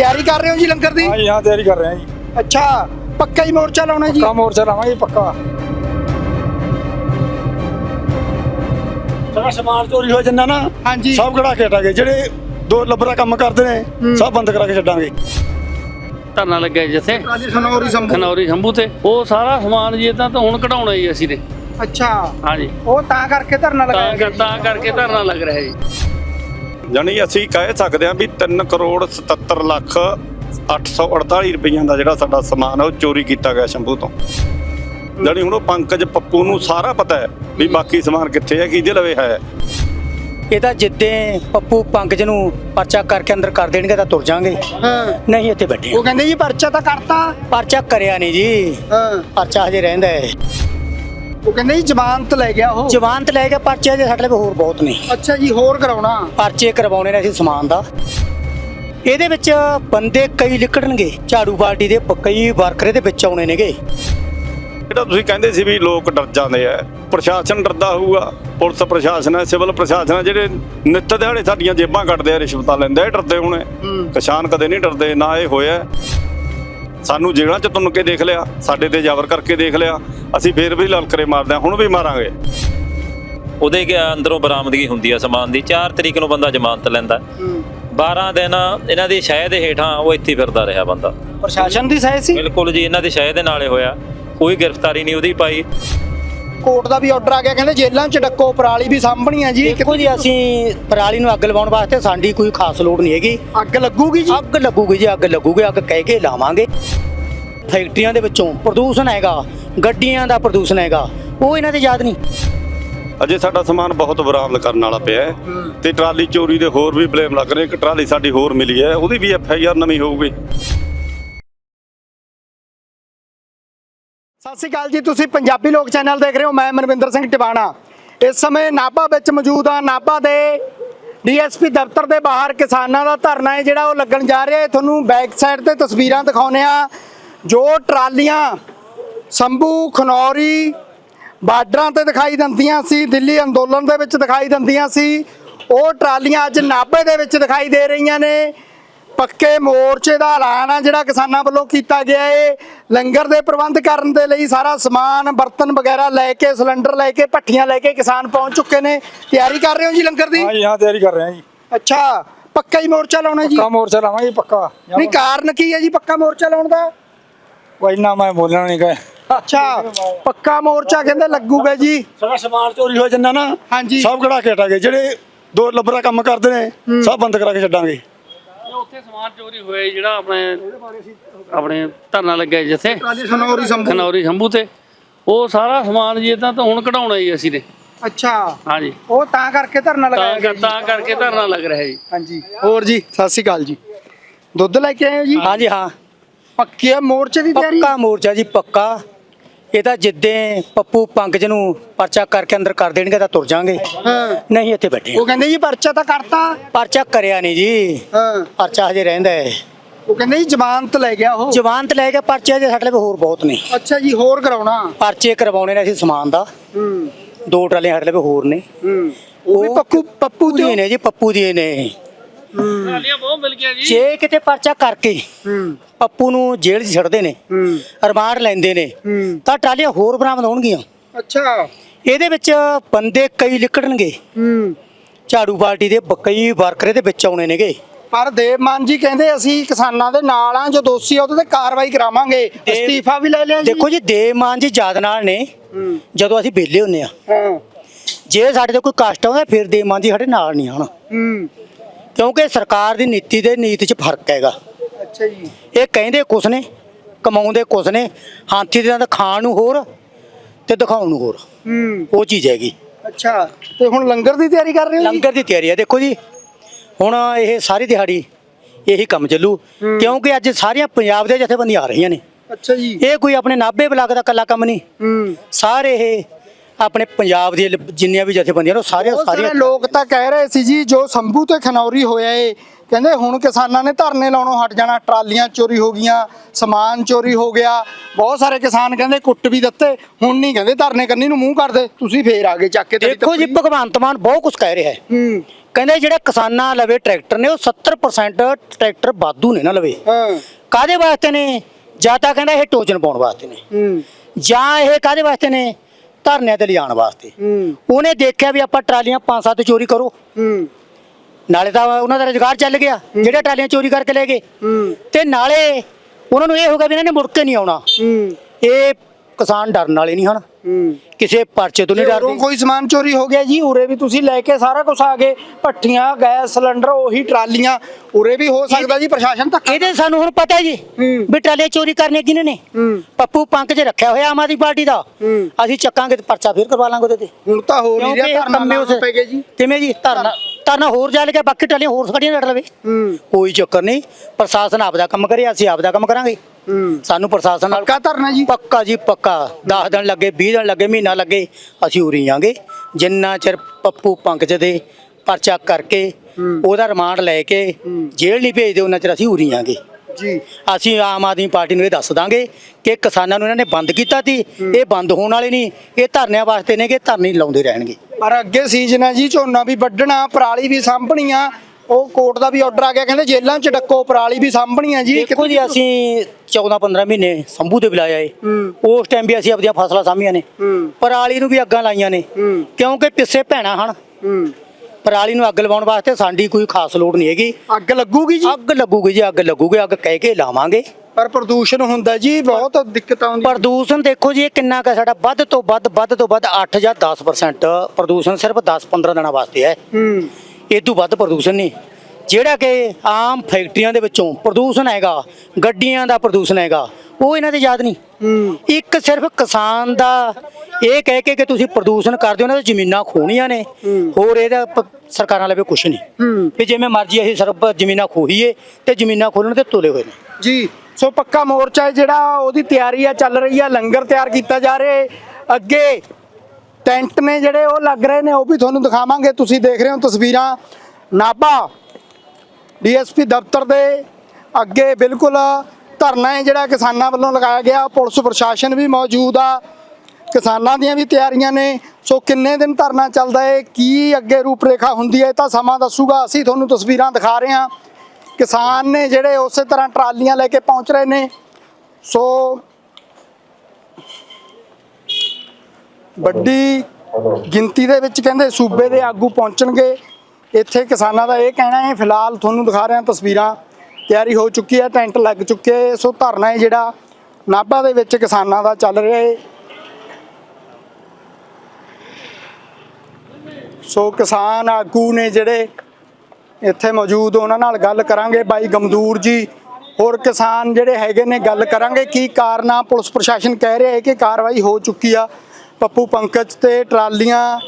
ਤਿਆਰੀ ਕਰ ਰਹੇ ਹੋ ਜੀ ਲੰਗਰ ਦੀ? ਹਾਂ ਜੀ ਹਾਂ ਤਿਆਰੀ ਕਰ ਰਹੇ ਹਾਂ ਜੀ। ਅੱਛਾ ਪੱਕਾ ਹੀ ਮੋਰਚਾ ਲਾਉਣਾ ਜੀ? ਪੱਕਾ ਮੋਰਚਾ ਲਾਵਾਂਗੇ ਪੱਕਾ। ਸਾਰਾ ਸਮਾਨ ਚੋਰੀ ਹੋ ਜੰਨਾ ਨਾ ਹਾਂਜੀ। ਸਭ ਕਢਾ ਕੇ ਹਟਾਂਗੇ। ਜਿਹੜੇ ਦੋ ਲੱਭਰਾ ਕੰਮ ਕਰਦੇ ਨੇ ਸਭ ਬੰਦ ਕਰਾ ਕੇ ਛੱਡਾਂਗੇ। ਧਰਨਾ ਲੱਗਿਆ ਜੀ ਜਿੱਥੇ ਸਨੌਰੀ ਸੰਭੂ। ਖਨੌਰੀ ਸ਼ੰਭੂ ਤੇ। ਉਹ ਸਾਰਾ ਸਮਾਨ ਜੀ ਤਾਂ ਤਾਂ ਹੁਣ ਕਢਾਉਣਾ ਜੀ ਅਸੀਂ ਨੇ ਅੱਛਾ। ਹਾਂਜੀ। ਉਹ ਤਾਂ ਕਰਕੇ ਧਰਨਾ ਕਰ- ਤਾਂ ਕਰਕੇ ਧਰਨਾ ਲੱਗ ਰਿਹਾ ਜੀ। ਜਾਣੀ ਅਸੀਂ ਕਹਿ ਸਕਦੇ ਹਾਂ ਵੀ 3 ਕਰੋੜ 77 ਲੱਖ 848 ਰੁਪਈਆਂ ਦਾ ਜਿਹੜਾ ਸਾਡਾ ਸਮਾਨ ਆ ਉਹ ਚੋਰੀ ਕੀਤਾ ਗਿਆ ਸ਼ੰਭੂ ਤੋਂ। ਜਾਣੀ ਹੁਣ ਉਹ ਪੰਕਜ ਪੱਪੂ ਨੂੰ ਸਾਰਾ ਪਤਾ ਹੈ ਵੀ ਬਾਕੀ ਸਮਾਨ ਕਿੱਥੇ ਹੈ ਕਿਹਦੇ ਲਵੇ ਹੈ। ਇਹਦਾ ਜਿੱਦੇ ਪੱਪੂ ਪੰਕਜ ਨੂੰ ਪਰਚਾ ਕਰਕੇ ਅੰਦਰ ਕਰ ਦੇਣਗੇ ਤਾਂ ਤੁਰ ਜਾਾਂਗੇ ਹਾਂ। ਨਹੀਂ ਇੱਥੇ ਬੈਠੇ ਉਹ ਕਹਿੰਦੇ ਜੀ ਪਰਚਾ ਤਾਂ ਕਰਤਾ। ਪਰਚਾ ਕਰਿਆ ਨਹੀਂ ਜੀ। ਹਾਂ। ਪਰਚਾ ਹਜੇ ਰਹਿੰਦਾ ਹੈ। ਉਹ ਕਹਿੰਦੇ ਜੀ ਜ਼ਮਾਨਤ ਲੈ ਗਿਆ ਉਹ। ਜਵਾਨਤ ਲੈ ਕੇ ਪਰਚੇ ਦੇ ਸਾਡੇ ਕੋਲ ਹੋਰ ਬਹੁਤ ਨੇ। ਅੱਛਾ ਜੀ ਹੋਰ ਕਰਾਉਣਾ। ਪਰਚੇ ਕਰਵਾਉਣੇ ਨੇ ਅਸੀਂ ਸਮਾਨ ਦਾ। ਇਹਦੇ ਵਿੱਚ ਬੰਦੇ ਕਈ ਲਿਕੜਨਗੇ ਝਾੜੂ ਪਾਰਟੀ ਦੇ ਪ- ਕਈ ਵਰਕਰ ਇਹਦੇ ਵਿੱਚ ਆਉਣੇ ਨੇਗੇ। ਜਿਹੜਾ ਤੁਸੀਂ ਕਹਿੰਦੇ ਸੀ ਵੀ ਲੋਕ ਡਰ ਜਾਂਦੇ ਆ। ਪ੍ਰਸ਼ਾਸਨ ਡਰਦਾ ਹੋਊਗਾ ਪੁਲਿਸ ਪ੍ਰਸ਼ਾਸਨ ਹੈ ਸਿਵਲ ਪ੍ਰਸ਼ਾਸਨ ਹੈ ਜਿਹੜੇ ਨਿੱਤ ਦਿਹਾੜੇ ਸਾਡੀਆਂ ਜੇਬਾਂ ਕੱਟਦੇ ਆ ਰਿਸ਼ਵਤਾਂ ਲੈਂਦੇ ਆ ਇਹ ਡਰਦੇ ਹੋਣੇ। ਕਿਸਾਨ ਕਦੇ ਨਹੀਂ ਡਰਦੇ ਨਾ ਇਹ ਹੋਇਆ। ਸਾਨੂੰ ਜੇਲ੍ਹਾਂ ਚ ਤੁੰਨ ਕੇ ਦੇਖ ਲਿਆ ਸਾਡੇ ਤੇ ਜ਼ਬਰ ਕਰਕੇ ਦੇਖ ਲਿਆ ਅਸੀਂ ਫੇਰ ਵੀ ਲਲਕਰੇ ਮਾਰਦੇ ਹਾਂ ਹੁਣ ਵੀ ਮਾਰਾਂਗੇ। ਉਹਦੇ ਕੇ ਅੰਦਰੋਂ ਬਰਾਮਦਗੀ ਹੁੰਦੀ ਆ ਸਮਾਨ ਦੀ 4 ਤਰੀਕ ਨੂੰ ਬੰਦਾ ਜ਼ਮਾਨਤ ਲੈਂਦਾ। 12 ਦਿਨ ਇਹਨਾਂ ਦੀ ਸ਼ਹਿ ਦੇ ਹੇਠਾਂ ਉਹ ਇੱਥੇ ਫਿਰਦਾ ਰਿਹਾ ਬੰਦਾ। ਪ੍ਰਸ਼ਾਸਨ ਦੀ ਸਹਾਇ ਸੀ? ਬਿਲਕੁਲ ਜੀ ਇਹਨਾਂ ਦੀ ਸ਼ਹਿ ਦੇ ਨਾਲੇ ਹੋਇਆ। ਕੋਈ ਗ੍ਰਿਫਤਾਰੀ ਨਹੀਂ ਉਹਦੀ ਪਾਈ। ਕੋਰਟ ਦਾ ਵੀ ਆਰਡਰ ਆ ਗਿਆ ਕਹਿੰਦੇ ਜੇਲ੍ਹਾਂ 'ਚ ਡੱਕੋ ਪਰਾਲੀ ਵੀ ਸਾਂਭਣੀ ਹੈ ਜੀ। ਦੇਖੋ ਜੀ ਅਸੀਂ ਪਰਾਲੀ ਨੂੰ ਅੱਗ ਲਵਾਉਣ ਵਾਸਤੇ ਸਾਡੀ ਕੋਈ ਖਾਸ ਲੋੜ ਨਹੀਂ ਹੈਗੀ। ਅੱਗ ਲੱਗੂਗੀ ਜੀ? ਅੱਗ ਲੱਗੂਗੀ ਜੀ ਅੱਗ ਲੱਗੂਗੀ ਅੱਗ ਕਹਿ ਕੇ ਲਾਵਾਂਗੇ। ਫੈਕਟਰੀਆਂ ਦੇ ਵਿੱਚੋਂ ਪ੍ਰਦੂਸ਼ਣ ਹੈਗਾ ਗੱਡੀਆਂ ਦਾ ਪ੍ਰਦੂਸ਼ਣ ਹੈਗਾ ਉਹ ਇਹਨਾਂ ਤੇ ਯਾਦ ਨਹੀਂ। ਅਜੇ ਸਾਡਾ ਸਮਾਨ ਬਹੁਤ ਬਰਾਮਦ ਕਰਨ ਵਾਲਾ ਪਿਆ ਹੈ ਤੇ ਟਰਾਲੀ ਚੋਰੀ ਦੇ ਹੋਰ ਵੀ ਬਲੇਮ ਲੱਗ ਰਹੇ ਇੱਕ ਟਰਾਲੀ ਸਾਡੀ ਹੋਰ ਮਿਲੀ ਹੈ ਉਹਦੀ ਵੀ ਐਫ ਆਈ ਆਰ ਨਵੀਂ ਹੋਊਗੀ। ਸਤਿ ਸ਼੍ਰੀ ਅਕਾਲ ਜੀ, ਤੁਸੀਂ ਪੰਜਾਬੀ ਲੋਕ ਚੈਨਲ ਦੇਖ ਰਹੇ ਹੋ, ਮੈਂ ਮਨਵਿੰਦਰ ਸਿੰਘ ਟਿਵਾਣਾ। ਇਸ ਸਮੇਂ ਨਾਭਾ ਵਿੱਚ ਮੌਜੂਦ ਹਾਂ, ਨਾਭਾ ਦੇ ਡੀਐਸਪੀ ਦਫ਼ਤਰ ਦੇ ਬਾਹਰ ਕਿਸਾਨਾਂ ਦਾ ਧਰਨਾ ਹੈ, ਜਿਹੜਾ ਉਹ ਲੱਗਣ ਜਾ ਰਿਹਾ ਹੈ। ਤੁਹਾਨੂੰ ਬੈਕ ਸਾਈਡ ਤੇ ਤਸਵੀਰਾਂ ਦਿਖਾਉਨੇ ਆ ਜੋ ਟਰਾਲੀਆਂ ਸੰਭੂ, ਖਨੌਰੀ ਬਾਰਡਰਾਂ ਤੇ ਦਿਖਾਈ ਦਿੰਦੀਆਂ ਸੀ, ਦਿੱਲੀ ਅੰਦੋਲਨ ਦੇ ਵਿੱਚ ਦਿਖਾਈ ਦਿੰਦੀਆਂ ਸੀ, ਉਹ ਟਰਾਲੀਆਂ ਅੱਜ ਨਾਭੇ ਦੇ ਵਿੱਚ ਦਿਖਾਈ ਦੇ ਰਹੀਆਂ ਨੇ। ਪੱਕੇ ਮੋਰਚੇ ਦਾ ਐਲਾਨ ਆ ਜਿਹੜਾ ਕਿਸਾਨਾਂ ਵੱਲੋਂ ਕੀਤਾ ਗਿਆ ਏ। ਲੰਗਰ ਦੇ ਪ੍ਰਬੰਧ ਕਰਨ ਦੇ ਲਈ ਸਾਰਾ ਸਮਾਨ ਬਰਤਨ ਵਗੈਰਾ ਲੈ ਕੇ ਸਿਲੰਡਰ ਲੈ ਕੇ ਭੱਠੀਆਂ ਲੈ ਕੇ ਕਿਸਾਨ ਪਹੁੰਚ ਚੁੱਕੇ ਨੇ। ਤਿਆਰੀ ਕਰ ਰਹੇ ਹੋ ਜੀ ਲੰਗਰ ਦੀ? ਹਾਂ ਜੀ ਹਾਂ ਤਿਆਰੀ ਕਰ ਰਹੇ ਹਾਂ ਜੀ। ਅੱਛਾ ਪੱਕਾ ਹੀ ਮੋਰਚਾ ਲਾਉਣਾ ਜੀ? ਪੱਕਾ ਮੋਰਚਾ ਲਾਵਾਂਗੇ ਪੱਕਾ। ਨਹੀਂ ਕਾਰਨ ਕੀ ਹੈ ਜੀ ਪੱਕਾ ਮੋਰਚਾ ਲਾਉਣ ਦਾ? ਉਹ ਇੰਨਾ ਮੈਂ ਬੋਲਣਾ ਨਹੀਂ ਕਹੇ। ਅੱਛਾ ਪੱਕਾ ਮੋਰਚਾ ਕਹਿੰਦੇ ਲੱਗੂਗਾ ਜੀ। ਸਾਰਾ ਸਮਾਨ ਚੋਰੀ ਹੋ ਜੰਨਾ ਨਾ ਹਾਂਜੀ। ਸਭ ਕੇ ਹਟਾਂਗੇ। ਜਿਹੜੇ ਦੋ ਲੱਭਰਾ ਕੰਮ ਕਰਦੇ ਨੇ ਸਭ ਬੰਦ ਕਰਾ ਕੇ ਛੱਡਾਂਗੇ। ਉੱਥੇ ਸਮਾਨ ਚੋਰੀ ਹੋਇਆ ਜੀ ਜਿਹੜਾ ਆਪਣੇ ਆਪਣੇ ਧਰਨਾ ਲੱਗਿਆ ਜਿੱਥੇ। ਸੰਭੂ। ਖਨੌਰੀ ਸ਼ੰਭੂ ਤੇ। ਉਹ ਸਾਰਾ ਸਮਾਨ ਜੀ ਤਾਂ ਤਾਂ ਹੁਣ ਕਢਾਉਣਾ ਜੀ ਅਸੀਂ ਨੇ ਅੱਛਾ। ਹਾਂਜੀ। ਉਹ ਤਾਂ ਕਰਕੇ ਧਰਨਾ ਲਗਾਇਆ ਤਾਂ ਕਰਕੇ ਧਰਨਾ ਲੱਗ ਰਿਹਾ ਜੀ। ਹਾਂਜੀ। ਹੋਰ ਜੀ ਸਤਿ ਸ਼੍ਰੀ ਅਕਾਲ ਜੀ। ਦੁੱਧ ਲੈ ਕੇ ਆਏ ਹੋ ਜੀ? ਹਾਂਜੀ ਹਾਂ। ਪੱਕੇ ਮੋਰਚੇ ਦੀ ਤਿਆਰੀ? ਪੱਕਾ ਮੋਰਚਾ ਜੀ ਪੱਕਾ। ਇਹ ਤਾਂ ਜਿੱਦੇ ਪੱਪੂ ਪੰਕਜ ਨੂੰ ਪਰਚਾ ਕਰਕੇ ਅੰਦਰ ਕਰ ਦੇਣਗੇ ਤਾਂ ਤੁਰ ਜਾਾਂਗੇ। ਹਾਂ। ਨਹੀਂ ਇੱਥੇ ਬੈਠੇ ਉਹ ਕਹਿੰਦੇ ਜੀ ਪਰਚਾ ਤਾਂ ਕਰਤਾ। ਪਰਚਾ ਕਰਿਆ ਨਹੀਂ ਜੀ। ਹਾਂ। ਪਰਚਾ ਹਜੇ ਰਹਿੰਦਾ ਹੈ। ਉਹ ਕਹਿੰਦੇ ਜੀ ਜ਼ਮਾਨਤ ਲੈ ਗਿਆ ਉਹ। ਜਵਾਨਤ ਲੈ ਕੇ ਪਰਚੇ ਦੇ ਸਾਡੇ ਕੋਲ ਹੋਰ ਬਹੁਤ ਨੇ। ਅੱਛਾ ਜੀ ਹੋਰ ਕਰਾਉਣਾ। ਪਰਚੇ ਕਰਵਾਉਣੇ ਨੇ ਅਸੀਂ ਸਮਾਨ ਦਾ। ਹੂੰ। ਦੋ ਟਰਾਲੇ ਸਾਡੇ ਕੋਲ ਹੋਰ ਨੇ। ਹੂੰ। ਉਹ ਵੀ ਪੱਕੂ ਪੱਪੂ ਦੇ ਨੇ ਜੀ ਪੱਪੂ ਦੀ ਨੇ। ਹੂੰ ਟਰਾਲੀਆਂ ਬਹੁਤ ਮਿਲ ਗਿਆ ਜੀ। ਜੇ ਕਿਤੇ ਪਰਚਾ ਕਰਕੇ ਹੂੰ। ਪੱਪੂ ਨੂੰ ਜੇਲ੍ਹ 'ਚ ਛੱਡਦੇ ਨੇ ਹੂੰ। ਰਿਮਾਂਡ ਲੈਂਦੇ ਨੇ ਹੂੰ। ਤਾਂ ਟਰਾਲੀਆਂ ਹੋਰ ਬਰਾਮਦ ਹੋਣਗੀਆਂ। ਅੱਛਾ। ਇਹਦੇ ਵਿੱਚ ਬੰਦੇ ਕਈ ਲਿਕੜਨਗੇ। ਹੂੰ। ਝਾੜੂ ਪਾਰਟੀ ਦੇ ਕਈ ਵਰਕਰ ਇਹਦੇ ਵਿੱਚ ਆਉਣੇ ਨੇਗੇ। ਪਰ ਦੇਵਮਾਨ ਜੀ ਕਹਿੰਦੇ ਅਸੀਂ ਕਿਸਾਨਾਂ ਦੇ ਨਾਲ ਆ ਜੋ ਦੋਸ਼ੀ ਆ ਉਹਦੇ ਤੇ ਕਾਰਵਾਈ ਕਰਾਵਾਂਗੇ। ਅਸਤੀਫਾ ਵੀ ਲੈ ਲਿਆ ਜੀ। ਦੇਖੋ ਜੀ ਦੇਵਮਾਨ ਜੀ ਯਾਦ ਨਾਲ ਨੇ ਜਦੋਂ ਅਸੀਂ ਵਿਹਲੇ ਹੁੰਨੇ ਆ। ਹਾਂ। ਜੇ ਸਾਡੇ ਤੇ ਕੋਈ ਕਸ਼ਟ ਆਉਂਦਾ ਫਿਰ ਦੇਵਮਾਨ ਜੀ ਸਾਡੇ ਨਾਲ ਨਹੀਂ ਆਉਣਾ। ਹੂੰ। ਕਿਉਂਕਿ ਸਰਕਾਰ ਦੀ ਨੀਤੀ ਤੇ ਨੀਤ 'ਚ ਫ਼ਰਕ ਹੈਗਾ। ਅੱਛਾ ਜੀ। ਇਹ ਕਹਿੰਦੇ ਕੁਛ ਨੇ ਕਮਾਉਂਦੇ ਕੁਛ ਨੇ ਹਾਥੀ ਦੇ ਤਾਂ ਖਾਣ ਨੂੰ ਹੋਰ ਤੇ ਦਿਖਾਉਣ ਨੂੰ ਹੋਰ। ਹੂੰ। ਉਹ ਚੀਜ਼ ਹੈਗੀ। ਅੱਛਾ। ਤੇ ਹੁਣ ਲੰਗਰ ਦੀ ਤਿਆਰੀ ਕਰ ਰਹੇ ਹੋ ਲੰਗਰ ਦੀ ਤਿਆਰੀ ਹੈ। ਦੇਖੋ ਜੀ ਹੁਣ ਇਹ ਸਾਰੀ ਦਿਹਾੜੀ ਇਹੀ ਕੰਮ ਚੱਲੂ। ਕਿਉਂਕਿ ਅੱਜ ਸਾਰੀਆਂ ਪੰਜਾਬ ਦੇ ਜਥੇਬੰਦੀਆਂ ਆ ਰਹੀਆਂ ਨੇ। ਅੱਛਾ ਜੀ। ਇਹ ਕੋਈ ਆਪਣੇ ਨਾਭੇ ਬਲਾਕ ਦਾ ਕੱਲਾ ਕੰਮ ਨਹੀਂ। ਹੂੰ। ਸਾਰੇ ਇਹ ਆਪਣੇ ਪੰਜਾਬ ਦੀਆਂ ਲ- ਜਿੰਨੀਆਂ ਵੀ ਜਥੇਬੰਦੀਆਂ ਨੇ ਉਹ ਸਾਰੇ ਬਹੁਤ ਸਾਰੇ ਸਾਰੀਆਂ ਲੋਕ ਤਾਂ ਕਹਿ ਰਹੇ ਸੀ ਜੀ ਜੋ ਸੰਭੂ ਤੇ ਖਨੌਰੀ ਹੋਇਆ ਏ ਕਹਿੰਦੇ ਹੁਣ ਕਿਸਾਨਾਂ ਨੇ ਧਰਨੇ ਲਾਉਣੋਂ ਹਟ ਜਾਣਾ ਟਰਾਲੀਆਂ ਚੋਰੀ ਹੋ ਗਈਆਂ ਸਮਾਨ ਚੋਰੀ ਹੋ ਗਿਆ ਬਹੁਤ ਸਾਰੇ ਕਿਸਾਨ ਕਹਿੰਦੇ ਕੁੱਟ ਵੀ ਦਿੱਤੇ ਹੁਣ ਨਹੀਂ ਕਹਿੰਦੇ ਧਰਨੇ ਕੰਨੀ ਨੂੰ ਮੂੰਹ ਕਰਦੇ ਤੁਸੀਂ ਫੇਰ ਆ ਗਏ ਚੱਕ ਕੇ ਦੇਖੋ ਜੀ ਤੱਪੜੀ। ਭਗਵੰਤ ਮਾਨ ਬਹੁਤ ਕੁਝ ਕਹਿ ਰਿਹਾ ਹੈ। ਹੂੰ। ਕਹਿੰਦੇ ਜਿਹੜੇ ਕਿਸਾਨਾਂ ਲਵੇ ਟਰੈਕਟਰ ਨੇ ਉਹ 70% ਟਰੈਕਟਰ ਵਾਧੂ ਨੇ ਨਾ ਲਵੇ। ਹਾਂ। ਕਾਦੇ ਵਾਸਤੇ ਨੇ? ਜਾਂ ਤਾਂ ਕਹਿੰਦਾ ਇਹ ਟੋਚਨ ਪਾਉਣ ਵਾਸਤੇ ਨੇ। ਹੂੰ। ਜਾਂ ਇਹ ਕਾਦੇ ਵਾਸਤੇ ਨੇ? ਧਰਨਿਆਂ ਤੇ ਲਿਜਾਣ ਵਾਸਤੇ। ਹੂੰ। ਉਹਨੇ ਦੇਖਿਆ ਵੀ ਆਪਾਂ ਟਰਾਲੀਆਂ ਪੰਜ ਸੱਤ ਚੋਰੀ ਕਰੋ। ਹੂੰ। ਨਾਲੇ ਤਾਂ ਉਹਨਾਂ ਦਾ ਰੁਜ਼ਗਾਰ ਚੱਲ ਗਿਆ। ਜਿਹੜੇ ਟਰਾਲੀਆਂ ਚੋਰੀ ਕਰਕੇ ਲੈ ਗਏ। ਹੂੰ। ਤੇ ਨਾਲੇ ਉਹਨਾਂ ਨੂੰ ਇਹ ਹੋ ਗਿਆ ਵੀ ਇਹਨਾਂ ਨੇ ਮੁੜ ਕੇ ਨਹੀਂ ਆਉਣਾ। ਹੂੰ। ਇਹ ਕਿਸਾਨ ਡਰਨ ਵਾਲੇ ਨਹੀਂ ਹਨ। ਹੂੰ। ਕਿਸੇ ਪਰਚੇ ਤੋਂ ਨਹੀਂ ਡਰਦੇ। ਕੋਈ ਸਮਾਨ ਚੋਰੀ ਹੋ ਗਿਆ ਜੀ ਉਰੇ ਵੀ ਤੁਸੀਂ ਲੈ ਕੇ ਸਾਰਾ ਕੁਝ ਆ ਗਏ। ਭੱਠੀਆਂ ਗੈਸ ਸਿਲੰਡਰ ਉਹੀ ਟਰਾਲੀਆਂ ਉਰੇ ਵੀ ਹੋ ਸਕਦਾ ਜੀ ਪ੍ਰਸ਼ਾਸਨ ਧੱਕਾ ਇਹਦੇ ਸਾਨੂੰ ਹੁਣ ਪਤਾ ਜੀ। ਵੀ ਟਰਾਲੇ ਚੋਰੀ ਕਰਨੇ ਕਿਹਨੇ ਨੇ? ਪੱਪੂ ਪੰਕ 'ਚ ਰੱਖਿਆ ਹੋਇਆ ਆਮ ਆਦਮੀ ਪਾਰਟੀ ਦਾ। ਅਸੀਂ ਚੱਕਾਂਗੇ ਤੇ ਪਰਚਾ ਫੇਰ ਕਰਵਾ ਲਾਂਗੇ ਉਹਦੇ ਤੇ। ਹੁਣ ਤਾਂ ਹੋ ਨਹੀਂ ਰਿਹਾ ਧਰਨਾ ਪੈ ਗਿਆ ਜੀ। ਕਿਵੇਂ ਜੀ? ਧਰਨਾ ਧਰਨਾ ਹੋਰ ਜਾ ਕੇ ਬਾਕੀ ਟਰਾਲੀਆਂ ਹੋਰ ਖੜੀਆਂ ਲੜ ਲਵੇ। ਕੋਈ ਚੱਕਰ ਨਹੀਂ ਪ੍ਰਸ਼ਾਸਨ ਆਪਦਾ ਕੰਮ ਕਰੇ ਅਸੀਂ ਆਪਦਾ ਕੰਮ ਕਰਾਂਗੇ। ਸਾਨੂੰ ਪ੍ਰਸ਼ਾਸਨ ਨਾਲ ਪੱਕਾ ਧਰਨਾ ਜੀ। ਪੱਕਾ ਜੀ ਪੱਕਾ। 10 ਦਿਨ ਲੱਗੇ 20 ਦਿਨ ਲੱਗੇ ਮਹੀਨਾ ਲੱਗੇ ਅਸੀਂ ਉਰੀ ਜਾਾਂਗੇ ਜਿੰਨਾ ਚਿਰ ਪੱਪੂ ਪੰਕਜ ਦੇ ਪਰਚਾ ਕਰਕੇ ਉਹਦਾ ਰਿਮਾਂਡ ਲੈ ਕੇ ਜੇਲ੍ਹ ਨਹੀਂ ਭੇਜਦੇ ਉਹਨਾਂ ਚਿਰ ਅਸੀਂ ਉਰੀ ਜਾਾਂਗੇ ਜੀ। ਅਸੀਂ ਆਮ ਆਦਮੀ ਪਾਰਟੀ ਨੂੰ ਇਹ ਦੱਸ ਦਾਂਗੇ ਕਿ ਕਿਸਾਨਾਂ ਨੂੰ ਇਹਨਾਂ ਨੇ ਬੰਦ ਕੀਤਾ ਸੀ। ਇਹ ਬੰਦ ਹੋਣ ਵਾਲੇ ਨਹੀਂ ਇਹ ਧਰਨਿਆਂ ਵਾਸਤੇ ਨੇ ਕਿ ਧਰਨੇ ਲਾਉਂਦੇ ਰਹਿਣਗੇ। ਪਰ ਅੱਗੇ ਸੀਜ਼ਨ ਹੈ ਜੀ ਝੋਨਾ ਵੀ ਵੱਢਣਾ ਪਰਾਲੀ ਵੀ ਸਾਂਭਣੀ ਆ ਉਹ ਕੋਰਟ ਦਾ ਵੀ ਆਰਡਰ ਆ ਗਿਆ ਕਹਿੰਦੇ ਜੇਲ੍ਹਾਂ 'ਚ ਡੱਕੋ ਪਰਾਲੀ ਵੀ ਸਾਂਭਣੀ ਆ ਜੀ। ਦੇਖੋ ਜੀ ਅਸੀਂ 14 15 ਮਹੀਨੇ ਸੰਭੂ ਤੇ ਬੁਲਾਇਆ ਏ। ਉਸ ਟਾਈਮ ਵੀ ਅਸੀਂ ਆਪਣੀਆਂ ਫਸਲਾਂ ਸਾਂਭੀਆਂ ਨੇ। ਪਰਾਲੀ ਨੂੰ ਵੀ ਅੱਗਾਂ ਲਾਈਆਂ ਨੇ। ਕਿਉਂਕਿ ਪਿੱਛੇ ਭੈਣਾ ਹਨ। ਪਰਾਲੀ ਨੂੰ ਅੱਗ ਲਵਾਉਣ ਵਾਸਤੇ ਸਾਡੀ ਕੋਈ ਖਾਸ ਲੋੜ ਨਹੀਂ ਹੈਗੀ। ਅੱਗ ਲੱਗੂਗੀ ਜੀ? ਅੱਗ ਲੱਗੂਗੀ ਜੀ ਅੱਗ ਲੱਗੂਗੀ। ਅੱਗ ਕਹਿ ਕੇ ਲਾਵਾਂਗੇ। ਪਰ ਪ੍ਰਦੂਸ਼ਣ ਹੁੰਦਾ ਜੀ ਬਹੁਤ ਦਿੱਕਤ ਆਉਂਦੀ। ਪ੍ਰਦੂਸ਼ਣ ਦੇਖੋ ਜੀ ਇਹ ਕਿੰਨਾ ਕਾ ਸਾਡਾ। ਵੱਧ ਤੋਂ ਵੱਧ ਵੱਧ ਤੋਂ ਵੱਧ 8 ਜਾਂ 10% ਪ੍ਰਦੂਸ਼ਣ ਸਿਰਫ 10-15 ਦਿਨਾਂ ਵਾਸਤੇ ਹੈ। ਹੂੰ। ਇਹ ਤੋਂ ਵੱਧ ਪ੍ਰਦੂਸ਼ਣ ਨਹੀਂ। ਜਿਹੜਾ ਕਿ ਆਮ ਫੈਕਟਰੀਆਂ ਦੇ ਵਿੱਚੋਂ ਪ੍ਰਦੂਸ਼ਣ ਹੈਗਾ ਗੱਡੀਆਂ ਦਾ ਪ੍ਰਦੂਸ਼ਣ ਹੈਗਾ ਉਹ ਇਹਨਾਂ ਦੇ ਯਾਦ ਨਹੀਂ। ਇੱਕ ਸਿਰਫ ਕਿਸਾਨ ਦਾ ਇਹ ਕਹਿ ਕੇ ਕਿ ਤੁਸੀਂ ਪ੍ਰਦੂਸ਼ਣ ਕਰਦੇ ਹੋ ਉਹਨਾਂ ਦੀ ਜ਼ਮੀਨਾਂ ਖੋਣੀਆਂ ਨੇ। ਹੋਰ ਇਹਦਾ ਸਰਕਾਰਾਂ ਲਵੇ ਕੁਛ ਨਹੀਂ। ਵੀ ਜਿਵੇਂ ਮਰਜ਼ੀ ਅਸੀਂ ਸਰਬ ਜ਼ਮੀਨਾਂ ਖੋਹੀਏ ਤੇ ਜ਼ਮੀਨਾਂ ਖੋਲਣ ਤੇ ਤੁਲੇ ਹੋਏ ਨੇ। ਜੀ ਸੋ ਪੱਕਾ ਮੋਰਚਾ ਜਿਹੜਾ ਉਹਦੀ ਤਿਆਰੀ ਆ ਚੱਲ ਰਹੀ ਆ ਲੰਗਰ ਤਿਆਰ ਕੀਤਾ ਜਾ ਰਿਹਾ। ਅੱਗੇ ਟੈਂਟ ਨੇ ਜਿਹੜੇ ਉਹ ਲੱਗ ਰਹੇ ਨੇ, ਉਹ ਵੀ ਤੁਹਾਨੂੰ ਦਿਖਾਵਾਂਗੇ। ਤੁਸੀਂ ਦੇਖ ਰਹੇ ਹੋ ਤਸਵੀਰਾਂ। ਨਾਭਾ ਡੀਐਸਪੀ ਦਫ਼ਤਰ ਦੇ ਅੱਗੇ ਬਿਲਕੁਲ ਧਰਨਾ ਹੈ ਜਿਹੜਾ ਕਿਸਾਨਾਂ ਵੱਲੋਂ ਲਗਾਇਆ ਗਿਆ। ਪੁਲਿਸ ਪ੍ਰਸ਼ਾਸਨ ਵੀ ਮੌਜੂਦ ਆ। ਕਿਸਾਨਾਂ ਦੀਆਂ ਵੀ ਤਿਆਰੀਆਂ ਨੇ। ਸੋ ਕਿੰਨੇ ਦਿਨ ਧਰਨਾ ਚੱਲਦਾ ਹੈ? ਕੀ ਅੱਗੇ ਰੂਪਰੇਖਾ ਹੁੰਦੀ ਹੈ ਇਹ ਤਾਂ ਸਮਾਂ ਦੱਸੂਗਾ। ਅਸੀਂ ਤੁਹਾਨੂੰ ਤਸਵੀਰਾਂ ਦਿਖਾ ਰਹੇ ਹਾਂ। ਕਿਸਾਨ ਨੇ ਜਿਹੜੇ ਉਸੇ ਤਰ੍ਹਾਂ ਟਰਾਲੀਆਂ ਲੈ ਕੇ ਪਹੁੰਚ ਰਹੇ ਨੇ। ਸੋ ਵੱਡੀ ਗਿਣਤੀ ਦੇ ਵਿੱਚ ਕਹਿੰਦੇ ਸੂਬੇ ਦੇ ਆਗੂ ਪਹੁੰਚਣਗੇ। ਇੱਥੇ ਕਿਸਾਨਾਂ ਦਾ ਇਹ ਕਹਿਣਾ ਹੈ, ਫਿਲਹਾਲ ਤੁਹਾਨੂੰ ਦਿਖਾ ਰਿਹਾ ਤਸਵੀਰਾਂ। ਤਿਆਰੀ ਹੋ ਚੁੱਕੀ ਹੈ, ਟੈਂਟ ਲੱਗ ਚੁੱਕੇ ਹੈ। ਸੋ ਧਰਨਾ ਹੈ ਜਿਹੜਾ, ਨਾਭਾ ਦੇ ਵਿੱਚ ਕਿਸਾਨਾਂ ਦਾ ਚੱਲ ਰਿਹਾ ਹੈ। ਸੋ ਕਿਸਾਨ ਆਗੂ ਨੇ ਜਿਹੜੇ ਇੱਥੇ ਮੌਜੂਦ, ਉਹਨਾਂ ਨਾਲ ਗੱਲ ਕਰਾਂਗੇ। ਬਾਈ ਗਮਦੂਰ ਜੀ, ਹੋਰ ਕਿਸਾਨ ਜਿਹੜੇ ਹੈਗੇ ਨੇ, ਗੱਲ ਕਰਾਂਗੇ। ਕੀ ਕਾਰਨ ਆ? ਪੁਲਿਸ ਪ੍ਰਸ਼ਾਸਨ ਕਹਿ ਰਿਹਾ ਹੈ ਕਿ ਕਾਰਵਾਈ ਹੋ ਚੁੱਕੀ ਆ। ਪੱਪੂ ਪੰਕਜ ਤੇ ਟਰਾਲੀਆਂ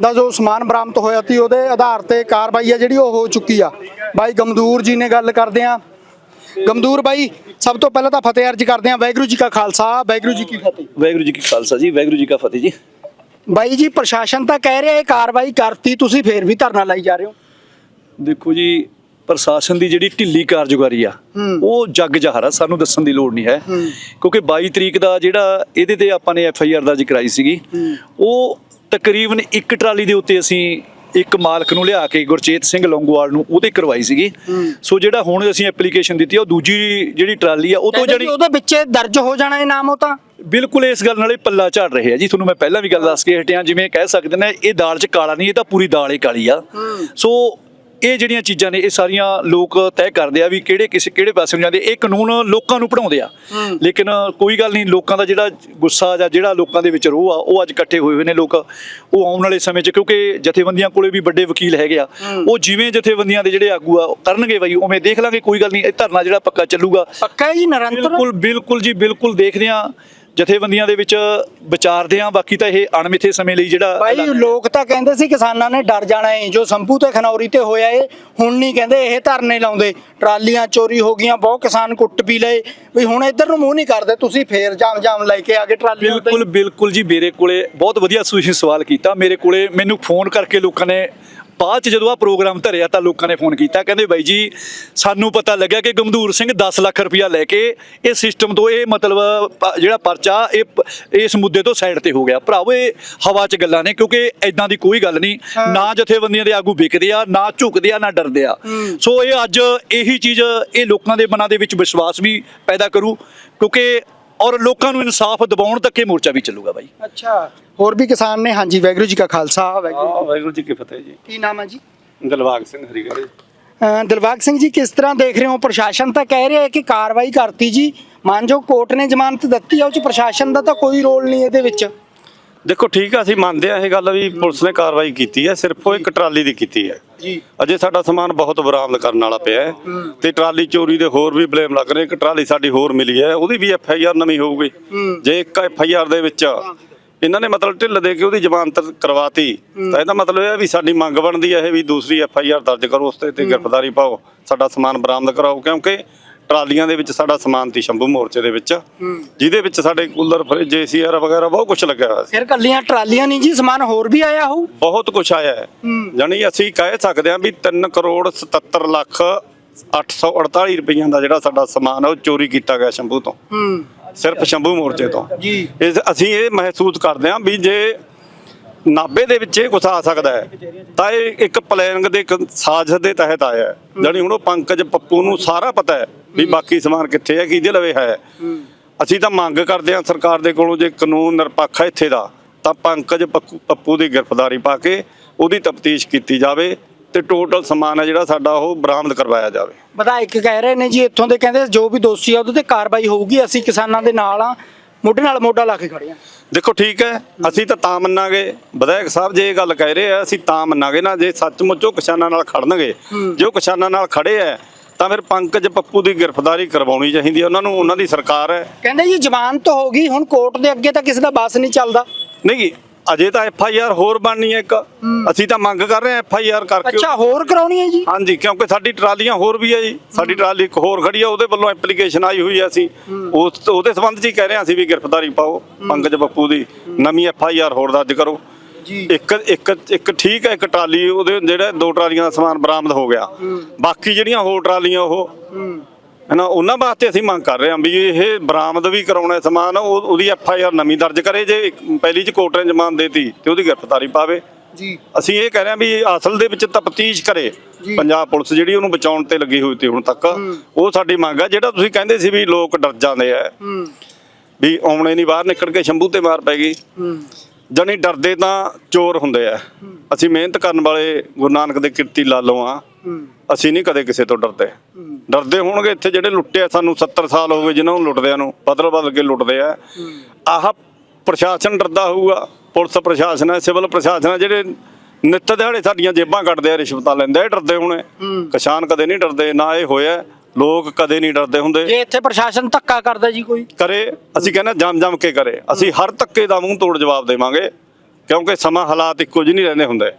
ਦਾ ਜੋ ਸਮਾਨ ਬਰਾਮਦ ਹੋਇਆ ਸੀ ਉਹਦੇ ਆਧਾਰ ਤੇ ਕਾਰਵਾਈ ਆ ਜਿਹੜੀ ਉਹ ਹੋ ਚੁੱਕੀ ਆ। ਬਾਈ ਗਮਦੂਰ ਜੀ ਨੇ ਗੱਲ ਕਰਦੇ ਆ। ਗਮਦੂਰ ਬਾਈ ਸਭ ਤੋਂ ਪਹਿਲਾਂ ਤਾਂ ਫਤਿਹ ਅਰਜ ਕਰਦੇ ਆ। ਵਾਹਿਗੁਰੂ ਜੀ ਕਾ ਖਾਲਸਾ ਵਾਹਿਗੁਰੂ ਜੀ ਕੀ ਫਤਿਹ। ਵਾਹਿਗੁਰੂ ਜੀ ਕੀ ਖਾਲਸਾ ਜੀ ਵਾਹਿਗੁਰੂ ਜੀ ਕਾ ਫਤਿਹ ਜੀ। ਬਾਈ ਜੀ ਪ੍ਰਸ਼ਾਸਨ ਤਾਂ ਕਹਿ ਰਿਹਾ ਇਹ ਕਾਰਵਾਈ ਕਰਤੀ ਤੁਸੀਂ ਫੇਰ ਵੀ ਧਰਨਾ ਲਾਈ ਜਾ ਰਹੇ ਹੋ। ਦੇਖੋ ਜੀ ਪ੍ਰਸ਼ਾਸਨ ਦੀ ਜਿਹੜੀ ਢਿੱਲੀ ਕਾਰਜਕਾਰੀ ਆ। ਉਹ ਜੱਗ ਜਾਹਰ ਆ ਸਾਨੂੰ ਦੱਸਣ ਦੀ ਲੋੜ ਨਹੀਂ ਹੈ। ਕਿਉਂਕਿ 22 ਤਰੀਕ ਦਾ ਜਿਹੜਾ ਇਹਦੇ ਤੇ ਆਪਾਂ ਨੇ ਐਫ ਆਈ ਆਰ ਦਰਜ ਕਰਾਈ ਸੀਗੀ ਉਹ ਤਕਰੀਬਨ ਇੱਕ ਟਰਾਲੀ ਦੇ ਉੱਤੇ ਅਸੀਂ ਇੱਕ ਮਾਲਕ ਨੂੰ ਲਿਆ ਕੇ ਗੁਰਚੇਤ ਸਿੰਘ ਲੌਂਗੋਵਾਲ ਨੂੰ ਉਹਦੇ ਕਰਵਾਈ ਸੀਗੀ। ਸੋ ਜਿਹੜਾ ਹੁਣ ਅਸੀਂ ਐਪਲੀਕੇਸ਼ਨ ਦਿੱਤੀ ਆ ਉਹ ਦੂਜੀ ਜਿਹੜੀ ਟਰਾਲੀ ਆ ਉਹ ਤੋਂ ਜਿਹੜੀ ਉਹਦੇ ਵਿੱਚ ਦਰਜ ਹੋ ਜਾਣਾ ਇਹ ਨਾਮ ਉਹ ਤਾਂ? ਬਿਲਕੁਲ ਇਸ ਗੱਲ ਨਾਲੇ ਪੱਲਾ ਝਾੜ ਰਹੇ ਆ ਜੀ ਤੁਹਾਨੂੰ ਮੈਂ ਪਹਿਲਾਂ ਵੀ ਗੱਲ ਦੱਸ ਕੇ ਹਟਿਆ ਜਿਵੇਂ ਕਹਿ ਸਕਦੇ ਨੇ ਇਹ ਦਾਲ 'ਚ ਕਾਲਾ ਨਹੀਂ ਇਹ ਤਾਂ ਪੂਰੀ ਦਾਲ ਹੀ ਕਾਲੀ ਆ। ਸੋ ਇਹ ਜਿਹੜੀਆਂ ਚੀਜ਼ਾਂ ਨੇ ਇਹ ਸਾਰੀਆਂ ਲੋਕ ਤੈਅ ਕਰਦੇ ਆ ਵੀ ਕਿਹੜੇ ਕਿਸੇ ਕਿਹੜੇ ਪਾਸੇ ਨੂੰ ਜਾਂਦੇ। ਇਹ ਕਾਨੂੰਨ ਲੋਕਾਂ ਨੂੰ ਪੜਾਉਂਦੇ ਆ। ਲੇਕਿਨ ਕੋਈ ਗੱਲ ਨਹੀਂ ਲੋਕਾਂ ਦਾ ਜਿਹੜਾ ਗੁੱਸਾ ਜਾਂ ਜਿਹੜਾ ਲੋਕਾਂ ਦੇ ਵਿੱਚ ਰੋਹ ਆ ਉਹ ਅੱਜ ਇਕੱਠੇ ਹੋਏ ਹੋਏ ਨੇ ਲੋਕ। ਉਹ ਆਉਣ ਵਾਲੇ ਸਮੇਂ 'ਚ ਕਿਉਂਕਿ ਜਥੇਬੰਦੀਆਂ ਕੋਲੇ ਵੀ ਵੱਡੇ ਵਕੀਲ ਹੈਗੇ ਆ। ਉਹ ਜਿਵੇਂ ਜਥੇਬੰਦੀਆਂ ਦੇ ਜਿਹੜੇ ਆਗੂ ਆ ਉਹ ਕਰਨਗੇ ਬਾਈ ਉਵੇਂ ਦੇਖ ਲਾਂਗੇ ਕੋਈ ਗੱਲ ਨਹੀਂ ਇਹ ਧਰਨਾ ਜਿਹੜਾ ਪੱਕਾ ਚੱਲੂਗਾ। ਪੱਕਾ ਹੈ ਜੀ ਨਿਰੰਤਰ? ਬਿਲਕੁਲ ਬਿਲਕੁਲ ਜੀ ਬਿਲਕੁਲ ਦੇਖਦੇ ਆ। ਜਥੇਬੰਦੀਆਂ ਦੇ ਵਿੱਚ ਵਿਚਾਰਦੇ ਆ ਬਾਕੀ ਤਾਂ ਇਹ ਅਣਮਿੱਥੇ ਸਮੇਂ ਲਈ ਜਿਹੜਾ ਭਾਈ ਲੋਕ ਤਾਂ ਕਹਿੰਦੇ ਸੀ ਕਿਸਾਨਾਂ ਨੇ ਡਰ ਜਾਣਾ ਏ ਜੋ ਸੰਭੂ ਤੇ ਖਨੌਰੀ ਤੇ ਹੋਇਆ ਏ ਹੁਣ ਨਹੀਂ ਕਹਿੰਦੇ ਇਹ ਧਰਨੇ ਲਾਉਂਦੇ। ਟਰਾਲੀਆਂ ਚੋਰੀ ਹੋ ਗਈਆਂ ਬਹੁਤ ਕਿਸਾਨ ਕੁੱਟ ਪੀ ਲਏ। ਵੀ ਹੁਣ ਇੱਧਰ ਨੂੰ ਮੂੰਹ ਨਹੀਂ ਕਰਦੇ ਤੁਸੀਂ ਫੇਰ ਜਾਮ ਜਾਮ ਲੈ ਕੇ ਆ ਗਏ ਟਰਾਲੀਆਂ। ਬਿਲਕੁਲ ਬਿਲਕੁਲ ਜੀ ਮੇਰੇ ਕੋਲੇ ਬਹੁਤ ਵਧੀਆ ਤੁਸੀਂ ਸਵਾਲ ਕੀਤਾ। ਮੇਰੇ ਕੋਲੇ ਮੈਨੂੰ ਫੋਨ ਕਰਕੇ ਲੋਕਾਂ ਨੇ ਬਾਅਦ ਚ ਜਦੋਂ ਆ ਪ੍ਰੋਗਰਾਮ ਧਰਿਆ ਤਾਂ ਲੋਕਾਂ ਨੇ ਫੋਨ ਕੀਤਾ ਕਹਿੰਦੇ ਬਾਈ ਜੀ ਸਾਨੂੰ ਪਤਾ ਲੱਗਿਆ ਕਿ ਗਮਦੂਰ ਸਿੰਘ 10 ਲੱਖ ਰੁਪਇਆ ਲੈ ਕੇ ਇਹ ਸਿਸਟਮ ਤੋਂ ਇਹ ਮਤਲਬ ਜਿਹੜਾ ਪਰਚਾ ਇਹ ਇਸ ਮੁੱਦੇ ਤੋਂ ਸਾਈਡ ਤੇ ਹੋ ਗਿਆ। ਭਰਾਵੋ ਇਹ ਹਵਾ 'ਚ ਗੱਲਾਂ ਨੇ ਕਿਉਂਕਿ ਐਦਾਂ ਦੀ ਕੋਈ ਗੱਲ ਨਹੀਂ। ਨਾ ਜਥੇਬੰਦੀਆਂ ਦੇ ਆਗੂ ਵਿਕਦੇ ਆ ਨਾ ਝੁਕਦੇ ਆ ਨਾ ਡਰਦੇ ਆ। ਸੋ ਇਹ ਅੱਜ ਇਹੀ ਚੀਜ਼ ਇਹ ਲੋਕਾਂ ਦੇ ਮਨਾਂ ਦੇ ਵਿੱਚ ਵਿਸ਼ਵਾਸ ਵੀ ਪੈਦਾ ਕਰੂ ਕਿਉਂਕਿ ਔਰ ਲੋਕਾਂ ਨੂੰ ਇਨਸਾਫ ਦਿਵਾਉਣ ਤੱਕ ਇਹ ਮੋਰਚਾ ਵੀ ਚੱਲੂਗਾ ਬਾਈ। ਅੱਛਾ ਹੋਰ ਵੀ ਕਿਸਾਨ ਨੇ ਹਾਂਜੀ ਵੈਗਰੂ ਜੀ ਕਾ ਖਾਲਸਾ ਵਾਹਿਗੁਰੂ ਵਾਹਿਗੁਰੂ ਜੀ ਕੀ ਫਤਿਹ ਜੀ। ਕੀ ਨਾਮ ਹੈ ਜੀ? ਦਿਲਬਾਗ ਸਿੰਘ ਹਰੀਗੜ੍ਹ। ਅ, ਦਿਲਬਾਗ ਸਿੰਘ ਜੀ ਕਿਸ ਤਰ੍ਹਾਂ ਦੇਖ ਰਹੇ ਹੋ? ਪ੍ਰਸ਼ਾਸਨ ਤਾਂ ਕਹਿ ਰਿਹਾ ਹੈ ਕਿ ਕਾਰਵਾਈ ਕਰਤੀ ਜੀ। ਮਾਨਜੋ ਕੋਰਟ ਨੇ ਜ਼ਮਾਨਤ ਦਿੱਤੀ ਆ ਉਹ ਚ ਪ੍ਰਸ਼ਾਸਨ ਦਾ ਤਾਂ ਕੋਈ ਰੋਲ ਨਹੀਂ ਇਹਦੇ ਵਿੱਚ। ਦੇਖੋ ਠੀਕ ਆ ਅਸੀਂ ਮੰਨਦੇ ਆ ਇਹ ਗੱਲ ਵੀ ਪੁਲਿਸ ਨੇ ਕਾਰਵਾਈ ਕੀਤੀ ਹੈ ਸਿਰਫ ਉਹ ਇੱਕ ਟਰਾਲੀ ਦੀ ਕੀਤੀ ਹੈ। ਜੀ। ਅਜੇ ਸਾਡਾ ਸਮਾਨ ਬਹੁਤ ਬਰਾਮਦ ਕਰਨ ਵਾਲਾ ਪਿਆ ਹੈ ਤੇ ਟਰਾਲੀ ਚੋਰੀ ਦੇ ਹੋਰ ਵੀ ਬਲੇਮ ਲੱਗ ਰਹੇ ਇੱਕ ਟਰਾਲੀ ਸਾਡੀ ਹੋਰ ਮਿਲੀ ਹੈ ਉਹਦੀ ਵੀ ਐਫ ਆਈ ਆਰ ਨਵੀਂ ਹੋਊਗੀ। ਜੇ ਇੱਕ ਐਫ ਆਈ ਆਰ ਦੇ ਵਿੱਚ ਇਹਨਾਂ ਨੇ ਮਤਲਬ ਢਿੱਲ ਦੇ ਕੇ ਉਹਦੀ ਜ਼ਮਾਨਤ ਕਰਵਾਤੀ ਤਾਂ ਇਹਦਾ ਮਤਲਬ ਇਹ ਹੈ ਵੀ ਸਾਡੀ ਮੰਗ ਬਣਦੀ ਹੈ ਇਹ ਵੀ ਦੂਸਰੀ ਐਫ ਆਈ ਆਰ ਦਰਜ ਕਰੋ ਉਸ ਤੇ ਤੇ ਗ੍ਰਿਫਤਾਰੀ ਪਾਓ ਸਾਡਾ ਸਮਾਨ ਬਰਾਮਦ ਕਰਾਓ ਕਿਉਂਕਿ ਟਰਾਲੀਆਂ ਦੇ ਵਿੱਚ ਸਾਡਾ ਸਮਾਨ ਤੀ ਸ਼ੰਭੂ ਮੋਰਚੇ ਦੇ ਵਿੱਚ। ਜਿਹਦੇ ਵਿੱਚ ਸਾਡੇ ਕੂਲਰ ਫਰਿੱਜ ਏਸੀਆਰ ਵਗੈਰਾ ਬਹੁਤ ਕੁਝ ਲੱਗਿਆ ਹੋਇਆ ਸੀ। ਫਿਰ ਕੱਲੀਆਂ ਟਰਾਲੀਆਂ ਨਹੀਂ ਜੀ ਸਮਾਨ ਹੋਰ ਵੀ ਆਇਆ ਹੋਊ? ਬਹੁਤ ਕੁਝ ਆਇਆ ਹੈ। ਜਾਣੀ ਅਸੀਂ ਕਹਿ ਸਕਦੇ ਹਾਂ ਵੀ 3 ਕਰੋੜ 77 ਲੱਖ 848 ਰੁਪਈਆਂ ਦਾ ਜਿਹੜਾ ਸਾਡਾ ਸਮਾਨ ਹੈ ਉਹ ਚੋਰੀ ਕੀਤਾ ਗਿਆ ਸ਼ੰਭੂ ਤੋਂ। ਸਿਰਫ ਸ਼ੰਭੂ ਮੋਰਚੇ ਤੋਂ। ਜੀ। ਅਸੀਂ ਇਹ ਮਹਿਸੂਸ ਕਰਦੇ ਹਾਂ ਵੀ ਜੇ ਨਾਬੇ ਦੇ ਵਿੱਚ ਇਹ ਕੁਛ ਆ ਸਕਦਾ ਹੈ। ਤਾਂ ਇਹ ਇੱਕ ਪਲੈਨਿੰਗ ਦੇ ਇੱਕ ਸਾਜ਼ਿਸ਼ ਦੇ ਤਹਿਤ ਆਇਆ ਹੈ। ਜਾਣੀ ਹੁਣ ਉਹ ਪੰਕਜ ਪੱਪੂ ਨੂੰ ਸਾਰਾ ਪਤਾ ਹੈ ਵੀ ਬਾਕੀ ਸਮਾਨ ਕਿੱਥੇ ਹੈ ਕਿਹਦੇ ਲਵੇ ਹੈ। ਅਸੀਂ ਤਾਂ ਮੰਗ ਕਰਦੇ ਹਾਂ ਸਰਕਾਰ ਦੇ ਕੋਲੋਂ ਜੇ ਕਾਨੂੰਨ ਨਿਰਪੱਖ ਹੈ ਇੱਥੇ ਦਾ ਤਾਂ ਪੰਕਜ ਪੱਪੂ ਦੀ ਗ੍ਰਿਫਤਾਰੀ ਪਾ ਕੇ ਉਹਦੀ ਤਫਤੀਸ਼ ਕੀਤੀ ਜਾਵੇ ਤੇ ਟੋਟਲ ਸਮਾਨ ਹੈ ਜਿਹੜਾ ਸਾਡਾ ਉਹ ਬਰਾਮਦ ਕਰਵਾਇਆ ਜਾਵੇ। ਵਿਧਾਇਕ ਕਹਿ ਰਹੇ ਨੇ ਜੀ ਇੱਥੋਂ ਦੇ ਕਹਿੰਦੇ ਜੋ ਵੀ ਦੋਸ਼ੀ ਆ ਉਹਦੇ ਤੇ ਕਾਰਵਾਈ ਹੋਊਗੀ ਅਸੀਂ ਕਿਸਾਨਾਂ ਦੇ ਨਾਲ ਆ ਮੋਢੇ ਨਾਲ ਮੋਢਾ ਲਾ ਕੇ ਖੜੇ ਆ। ਦੇਖੋ ਠੀਕ ਹੈ ਅਸੀਂ ਤਾਂ ਤਾਂ ਮੰਨਾਂਗੇ। ਵਿਧਾਇਕ ਸਾਹਿਬ ਜੇ ਇਹ ਗੱਲ ਕਹਿ ਰਹੇ ਆ ਅਸੀਂ ਤਾਂ ਮੰਨਾਂਗੇ ਨਾ ਜੇ ਸੱਚਮੁੱਚ ਉਹ ਕਿਸਾਨਾਂ ਨਾਲ ਖੜਨਗੇ। ਜੇ ਉਹ ਕਿਸਾਨਾਂ ਨਾਲ ਖੜੇ ਆ ਤਾਂ ਫਿਰ ਪੰਕਜ ਪੱਪੂ ਦੀ ਗ੍ਰਿਫਤਾਰੀ ਕਰਵਾਉਣੀ ਚਾਹੀਦੀ ਹੈ ਉਹਨਾਂ ਨੂੰ ਉਹਨਾਂ ਦੀ ਸਰਕਾਰ ਹੈ। ਕਹਿੰਦੇ ਜੀ ਜ਼ਮਾਨਤ ਹੋ ਗਈ ਹੁਣ ਕੋਰਟ ਦੇ ਅੱਗੇ ਤਾਂ ਕਿਸੇ ਦਾ ਬਸ ਨਹੀਂ ਚੱਲਦਾ। ਨਹੀਂ ਅਜੇ ਤਾਂ ਐਫ ਆਈ ਆਰ ਹੋਰ ਬਣਨੀ ਹੈ ਇੱਕ। ਅਸੀਂ ਤਾਂ ਮੰਗ ਕਰ ਰਹੇ ਹਾਂ ਐਫ ਆਈ ਆਰ ਕਰਕੇ। ਅੱਛਾ ਹੋਰ ਕਰਾਉਣੀ ਹੈ ਜੀ? ਹਾਂਜੀ ਕਿਉਂਕਿ ਸਾਡੀ ਟਰਾਲੀਆਂ ਹੋਰ ਵੀ ਹੈ ਜੀ। ਸਾਡੀ ਟਰਾਲੀ ਇੱਕ ਹੋਰ ਖੜੀ ਆ ਉਹਦੇ ਵੱਲੋਂ ਐਪਲੀਕੇਸ਼ਨ ਆਈ ਹੋਈ ਹੈ ਅਸੀਂ। ਉਸ ਉਹਦੇ ਸੰਬੰਧ 'ਚ ਹੀ ਕਹਿ ਰਹੇ ਹਾਂ ਅਸੀਂ ਵੀ ਗ੍ਰਿਫਤਾਰੀ ਪਾਓ ਪੰਕਜ ਪੱਪੂ ਦੀ। ਨਵੀਂ ਐਫ ਆਈ ਆਰ ਹੋਰ ਦਰਜ ਕਰੋ। ਜੀ। ਇੱਕ ਇੱਕ ਇੱਕ ਠੀਕ ਹੈ ਇੱਕ ਟਰਾਲੀ ਉਹਦੇ ਜਿਹੜੇ ਦੋ ਟਰਾਲੀਆਂ ਦਾ ਸਮਾਨ ਬਰਾਮਦ ਹੋ ਗਿਆ। ਬਾਕੀ ਜਿਹੜੀਆਂ ਹੋਰ ਟਰਾਲੀਆਂ ਉਹ ਹਨਾ ਉਹਨਾਂ ਵਾਸਤੇ ਅਸੀਂ ਮੰਗ ਕਰ ਰਹੇ ਹਾਂ ਵੀ ਇਹ ਬਰਾਮਦ ਵੀ ਕਰਾਉਣਾ ਸਮਾਨ ਉਹ ਉਹਦੀ ਐਫ ਆਈ ਆਰ ਨਵੀਂ ਦਰਜ ਕਰੇ ਜੇ ਪਹਿਲੀ ਚ ਕੋਰਟ ਨੇ ਜ਼ਮਾਨ ਦੇਤੀ ਤੇ ਉਹਦੀ ਗ੍ਰਿਫਤਾਰੀ ਪਾਵੇ। ਜੀ। ਅਸੀਂ ਇਹ ਕਹਿ ਰਹੇ ਹਾਂ ਵੀ ਅਸਲ ਦੇ ਵਿੱਚ ਤਫਤੀਸ਼ ਕਰੇ। ਪੰਜਾਬ ਪੁਲਿਸ ਜਿਹੜੀ ਉਹਨੂੰ ਬਚਾਉਣ ਤੇ ਲੱਗੀ ਹੋਈ ਤੇ ਹੁਣ ਤੱਕ ਉਹ ਸਾਡੀ ਮੰਗ ਹੈ ਜਿਹੜਾ ਤੁਸੀਂ ਕਹਿੰਦੇ ਸੀ ਵੀ ਲੋਕ ਡਰ ਜਾਂਦੇ ਆ ਹੂੰ। ਵੀ ਆਉਣੇ ਨਹੀਂ ਬਾਹਰ ਨਿਕਲ ਕੇ ਸ਼ੰਭੂ ਤੇ ਮਾਰ ਪੈ ਗਈ। ਜਾਣੀ ਡਰਦੇ ਤਾਂ ਚੋਰ ਹੁੰਦੇ ਆ। ਅਸੀਂ ਮਿਹਨਤ ਕਰਨ ਵਾਲੇ ਗੁਰੂ ਨਾਨਕ ਦੇ ਕਿਰਤੀ ਲਾਲੋਂ ਆ। ਹੂੰ ਅਸੀਂ ਨਹੀਂ ਕਦੇ ਕਿਸੇ ਤੋਂ ਡਰਦੇ। ਡਰਦੇ ਹੋਣਗੇ ਇੱਥੇ ਜਿਹੜੇ ਲੁੱਟੇ ਆ ਸਾਨੂੰ 70 ਸਾਲ ਹੋ ਗਏ ਜਿਨ੍ਹਾਂ ਨੂੰ ਲੁੱਟਦਿਆਂ ਨੂੰ ਬਦਲ ਬਦਲ ਕੇ ਲੁੱਟਦੇ ਆ। ਆਹ ਪ੍ਰਸ਼ਾਸਨ ਡਰਦਾ ਹੋਊਗਾ ਪੁਲਿਸ ਪ੍ਰਸ਼ਾਸਨ ਹੈ ਸਿਵਲ ਪ੍ਰਸ਼ਾਸਨ ਹੈ ਜਿਹੜੇ ਨਿੱਤ ਦਿਹਾੜੇ ਸਾਡੀਆਂ ਜੇਬਾਂ ਕੱਟਦੇ ਆ ਰਿਸ਼ਵਤਾਂ ਲੈਂਦੇ ਆ ਡਰਦੇ ਹੋਣੇ। ਕਿਸਾਨ ਕਦੇ ਨਹੀਂ ਡਰਦੇ ਨਾ ਇਹ ਹੋਇਆ ਲੋਕ ਕਦੇ ਨਹੀਂ ਡਰਦੇ ਹੁੰਦੇ। ਜੇ ਇੱਥੇ ਪ੍ਰਸ਼ਾਸਨ ਧੱਕਾ ਕਰਦਾ ਜੀ ਕੋਈ। ਕਰੇ ਅਸੀਂ ਕਹਿੰਦੇ ਜਮ ਜਮ ਕੇ ਕਰੇ। ਅਸੀਂ ਹਰ ਧੱਕੇ ਦਾ ਮੂੰਹ ਤੋੜ ਜਵਾਬ ਦੇਵਾਂਗੇ। ਕਿਉਂਕਿ ਸਮਾਂ ਹਾਲਾਤ ਇੱਕੋ ਜਿਹੇ ਨਹੀਂ ਰਹਿੰਦੇ ਹੁੰਦੇ।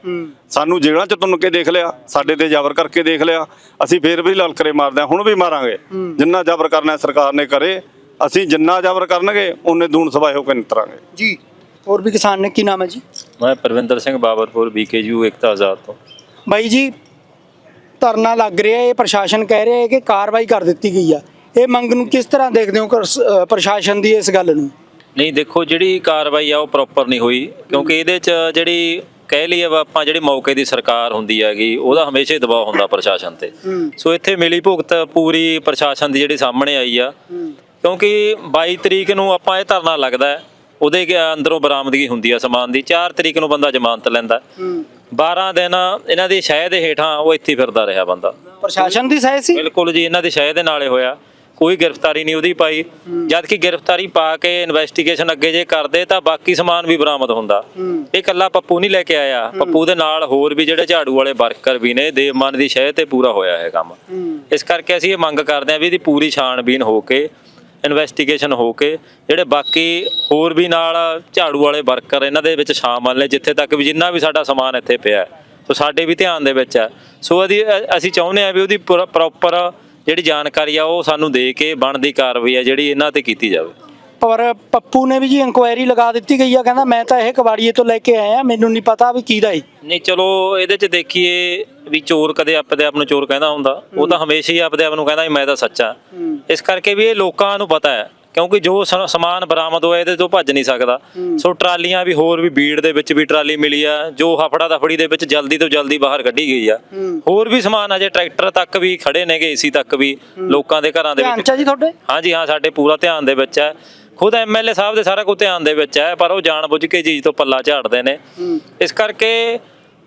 ਸਾਨੂੰ ਜੇਲ੍ਹਾਂ ਚ ਤੁੰਨ ਕੇ ਦੇਖ ਲਿਆ ਸਾਡੇ ਤੇ ਜ਼ਬਰ ਕਰਕੇ ਦੇਖ ਲਿਆ ਅਸੀਂ ਫੇਰ ਵੀ ਲਲਕਰੇ ਮਾਰਦੇ ਹਾਂ ਹੁਣ ਵੀ ਮਾਰਾਂਗੇ। ਜਿੰਨਾ ਜ਼ਬਰ ਕਰਨਾ ਹੈ ਸਰਕਾਰ ਨੇ ਕਰੇ ਅਸੀਂ ਜਿੰਨਾ ਜ਼ਬਰ ਕਰਨਗੇ ਉਹਨੇ ਦੂਣ ਸਵਾਏ ਹੋ ਕੇ ਨਿਤਰਾਂਗੇ। ਜੀ ਹੋਰ ਵੀ ਕਿਸਾਨ ਨੇ ਕੀ ਨਾਮ ਹੈ ਜੀ? ਮੈਂ ਪਰਵਿੰਦਰ ਸਿੰਘ ਬਾਬਰਪੁਰ ਬੀਕੇਯੂ ਏਕਤਾ ਆਜ਼ਾਦ ਤੋਂ। ਬਾਈ ਜੀ ਧਰਨਾ ਲੱਗ ਰਿਹਾ ਇਹ ਪ੍ਰਸ਼ਾਸਨ ਕਹਿ ਰਿਹਾ ਹੈ ਕਿ ਕਾਰਵਾਈ ਕਰ ਦਿੱਤੀ ਗਈ ਆ। ਇਹ ਮੰਗ ਨੂੰ ਕਿਸ ਤਰ੍ਹਾਂ ਦੇਖਦੇ ਹੋ ਪ੍ਰਸ਼ਾਸਨ ਦੀ ਇਸ ਗੱਲ ਨੂੰ? ਨਹੀਂ ਦੇਖੋ ਜਿਹੜੀ ਕਾਰਵਾਈ ਆ ਉਹ ਪ੍ਰੋਪਰ ਨਹੀਂ ਹੋਈ ਕਿਉਂਕਿ ਇਹਦੇ 'ਚ ਜਿਹੜੀ ਕਹਿ ਲਈਏ ਵਾ ਆਪਾਂ ਜਿਹੜੀ ਮੌਕੇ ਦੀ ਸਰਕਾਰ ਹੁੰਦੀ ਹੈਗੀ ਉਹਦਾ ਹਮੇਸ਼ਾ ਹੀ ਦਬਾਅ ਹੁੰਦਾ ਪ੍ਰਸ਼ਾਸਨ ਤੇ। ਸੋ ਇੱਥੇ ਮਿਲੀ ਭੁਗਤ ਪੂਰੀ ਪ੍ਰਸ਼ਾਸਨ ਦੀ ਜਿਹੜੀ ਸਾਹਮਣੇ ਆਈ ਆ। ਕਿਉਂਕਿ 22 ਤਰੀਕ ਨੂੰ ਆਪਾਂ ਇਹ ਧਰਨਾ ਲੱਗਦਾ ਹੈ, ਉਹਦੇ ਅੰਦਰੋਂ ਬਰਾਮਦਗੀ ਹੁੰਦੀ ਆ ਸਮਾਨ ਦੀ 4 ਤਰੀਕ ਨੂੰ ਬੰਦਾ ਜ਼ਮਾਨਤ ਲੈਂਦਾ 12 ਦਿਨ ਇਹਨਾਂ ਦੀ ਸ਼ਹਿ ਦੇ ਹੇਠਾਂ ਉਹ ਇੱਥੇ ਫਿਰਦਾ ਰਿਹਾ ਬੰਦਾ। ਪ੍ਰਸ਼ਾਸਨ ਦੀ ਸਹਾਇ ਸੀ? ਬਿਲਕੁਲ ਜੀ ਇਹਨਾਂ ਦੀ ਸ਼ਹਿ ਦੇ ਨਾਲੇ ਹੋਇਆ। ਕੋਈ ਗ੍ਰਿਫਤਾਰੀ ਨਹੀਂ ਉਹਦੀ ਪਾਈ। ਜਦ ਕਿ ਗ੍ਰਿਫਤਾਰੀ ਪਾ ਕੇ ਇਨਵੈਸਟੀਗੇਸ਼ਨ ਅੱਗੇ ਜੇ ਕਰਦੇ ਤਾਂ ਬਾਕੀ ਸਮਾਨ ਵੀ ਬਰਾਮਦ ਹੁੰਦਾ। ਇਹ ਕੱਲਾ ਪੱਪੂ ਨਹੀਂ ਲੈ ਕੇ ਆਇਆ। ਪੱਪੂ ਦੇ ਨਾਲ ਹੋਰ ਵੀ ਜਿਹੜੇ ਝਾੜੂ ਵਾਲੇ ਵਰਕਰ ਵੀ ਨੇ ਦੇਵਮਨ ਦੀ ਸ਼ਹਿ ਤੇ ਪੂਰਾ ਹੋਇਆ ਹੈ ਕੰਮ। ਇਸ ਕਰਕੇ ਅਸੀਂ ਇਹ ਮੰਗ ਕਰਦੇ ਹਾਂ ਵੀ ਇਹਦੀ ਪੂਰੀ ਛਾਣਬੀਨ ਹੋ ਕੇ ਇਨਵੈਸਟੀਗੇਸ਼ਨ ਹੋ ਕੇ ਜਿਹੜੇ ਬਾਕੀ ਹੋਰ ਵੀ ਨਾਲ ਝਾੜੂ ਵਾਲੇ ਵਰਕਰ ਇਹਨਾਂ ਦੇ ਵਿੱਚ ਸ਼ਾਮਲ ਨੇ ਜਿੱਥੇ ਤੱਕ ਵੀ ਜਿੰਨਾ ਵੀ ਸਾਡਾ ਸਮਾਨ ਇੱਥੇ ਪਿਆ ਸੋ ਸਾਡੇ ਵੀ ਧਿਆਨ ਦੇ ਵਿੱਚ ਹੈ। ਸੋ ਅਸੀਂ ਚਾਹੁੰਦੇ ਹਾਂ ਵੀ ਉਹਦੀ ਪ੍ਰੋਪਰ ਜਿਹੜੀ ਜਾਣਕਾਰੀ ਆ ਉਹ ਸਾਨੂੰ ਦੇ ਕੇ ਬਣਦੀ ਕਾਰਵਾਈ ਆ ਜਿਹੜੀ ਇਹਨਾਂ ਤੇ ਕੀਤੀ ਜਾਵੇ। ਪਰ ਪੱਪੂ ਨੇ ਵੀ ਜੀ ਇਨਕੁਆਇਰੀ ਲਗਾ ਦਿੱਤੀ ਗਈ ਆ ਕਹਿੰਦਾ ਮੈਂ ਤਾਂ ਇਹ ਕਬਾੜੀਏ ਤੋਂ ਲੈ ਕੇ ਆਇਆ ਮੈਨੂੰ ਨਹੀਂ ਪਤਾ ਵੀ ਕਿਹਦਾ ਏ। ਨਹੀਂ ਚਲੋ ਇਹਦੇ ਚ ਦੇਖੀਏ ਵੀ ਚੋਰ ਕਦੇ ਆਪਦੇ ਆਪ ਨੂੰ ਚੋਰ ਕਹਿੰਦਾ ਹੁੰਦਾ ਉਹ ਤਾਂ ਹਮੇਸ਼ਾ ਹੀ ਆਪਦੇ ਆਪ ਨੂੰ ਕਹਿੰਦਾ ਵੀ ਮੈਂ ਤਾਂ ਸੱਚਾ। ਇਸ ਕਰਕੇ ਵੀ ਇਹ ਲੋਕਾਂ ਨੂੰ ਪਤਾ ਹੈ ਕਿਉਂਕਿ ਜੋ ਸ- ਸਮਾਨ ਬਰਾਮਦ ਹੋਇਆ ਇਹਦੇ ਤੋਂ ਭੱਜ ਨਹੀਂ ਸਕਦਾ। ਸੋ ਟਰਾਲੀਆਂ ਵੀ ਹੋਰ ਵੀ ਬੀੜ ਦੇ ਵਿੱਚ ਵੀ ਟਰਾਲੀ ਮਿਲੀ ਆ ਜੋ ਹਫੜਾ ਦਫੜੀ ਦੇ ਵਿੱਚ ਜਲਦੀ ਤੋਂ ਜਲਦੀ ਬਾਹਰ ਕੱਢੀ ਗਈ ਆ। ਹੋਰ ਵੀ ਸਮਾਨ ਅਜੇ ਟਰੈਕਟਰ ਤੱਕ ਵੀ ਖੜੇ ਨੇਗੇ ਏਸੀ ਤੱਕ ਵੀ ਲੋਕਾਂ ਦੇ ਘਰਾਂ ਦੇ ਧਿਆਨ ਵਿੱਚ। ਚ ਆ ਜੀ ਤੁਹਾਡੇ? ਹਾਂਜੀ ਹਾਂ ਸਾਡੇ ਪੂਰਾ ਧਿਆਨ ਦੇ ਵਿੱਚ ਹੈ ਖੁਦ ਐਮਐਲਏ ਸਾਹਿਬ ਦੇ ਸਾਰਾ ਕੁਝ ਧਿਆਨ ਦੇ ਵਿੱਚ ਹੈ ਪਰ ਉਹ ਜਾਣਬੁੱਝ ਕੇ ਚੀਜ਼ ਤੋਂ ਪੱਲਾ ਝਾੜਦੇ ਨੇ। ਇਸ ਕਰਕੇ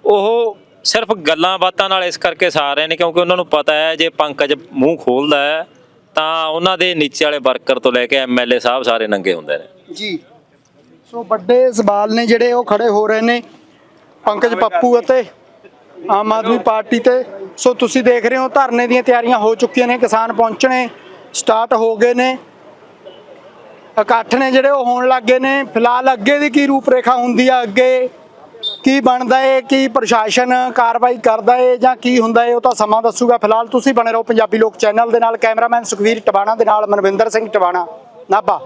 ਉਹ ਸਿਰਫ ਗੱਲਾਂ ਬਾਤਾਂ ਨਾਲ ਇਸ ਕਰਕੇ ਸਾਰ ਰਹੇ ਨੇ ਕਿਉਂਕਿ ਉਹਨਾਂ ਨੂੰ ਪਤਾ ਹੈ ਜੇ ਪੰਕਜ ਮੂੰਹ ਖੋਲਦਾ ਹੈ ਤਾਂ ਉਹਨਾਂ ਦੇ ਨੀਚੇ ਵਾਲੇ ਵਰਕਰ ਤੋਂ ਲੈ ਕੇ ਐਮਐਲਏ ਸਾਹਿਬ ਸਾਰੇ ਨੰਗੇ ਹੁੰਦੇ ਨੇ। ਜੀ। ਸੋ ਵੱਡੇ ਸਵਾਲ ਨੇ ਜਿਹੜੇ ਉਹ ਖੜੇ ਹੋ ਰਹੇ ਨੇ, ਪੰਕਜ ਪੱਪੂ ਅਤੇ ਆਮ ਆਦਮੀ ਪਾਰਟੀ ਤੇ। ਸੋ ਤੁਸੀਂ ਦੇਖ ਰਹੇ ਹੋ ਧਰਨੇ ਦੀਆਂ ਤਿਆਰੀਆਂ ਹੋ ਚੁੱਕੀਆਂ ਨੇ, ਕਿਸਾਨ ਪਹੁੰਚਣੇ ਸਟਾਰਟ ਹੋ ਗਏ ਨੇ। ਇਕੱਠ ਨੇ ਜਿਹੜੇ ਉਹ ਹੋਣ ਲੱਗੇ ਨੇ। ਫਿਲਹਾਲ ਅੱਗੇ ਦੀ ਕੀ ਰੂਪਰੇਖਾ ਹੁੰਦੀ ਆ ਅੱਗੇ? ਕੀ ਬਣਦਾ ਏ? ਕੀ ਪ੍ਰਸ਼ਾਸਨ ਕਾਰਵਾਈ ਕਰਦਾ ਏ ਜਾਂ ਕੀ ਹੁੰਦਾ ਏ? ਉਹ ਤਾਂ ਸਮਾਂ ਦੱਸੂਗਾ। ਫਿਲਹਾਲ ਤੁਸੀਂ ਬਣੇ ਰਹੋ ਪੰਜਾਬੀ ਲੋਕ ਚੈਨਲ ਦੇ ਨਾਲ। ਕੈਮਰਾਮੈਨ ਸੁਖਵੀਰ ਟਵਾਣਾ ਦੇ ਨਾਲ ਮਨਵਿੰਦਰ ਸਿੰਘ ਟਵਾਣਾ ਨਾਭਾ।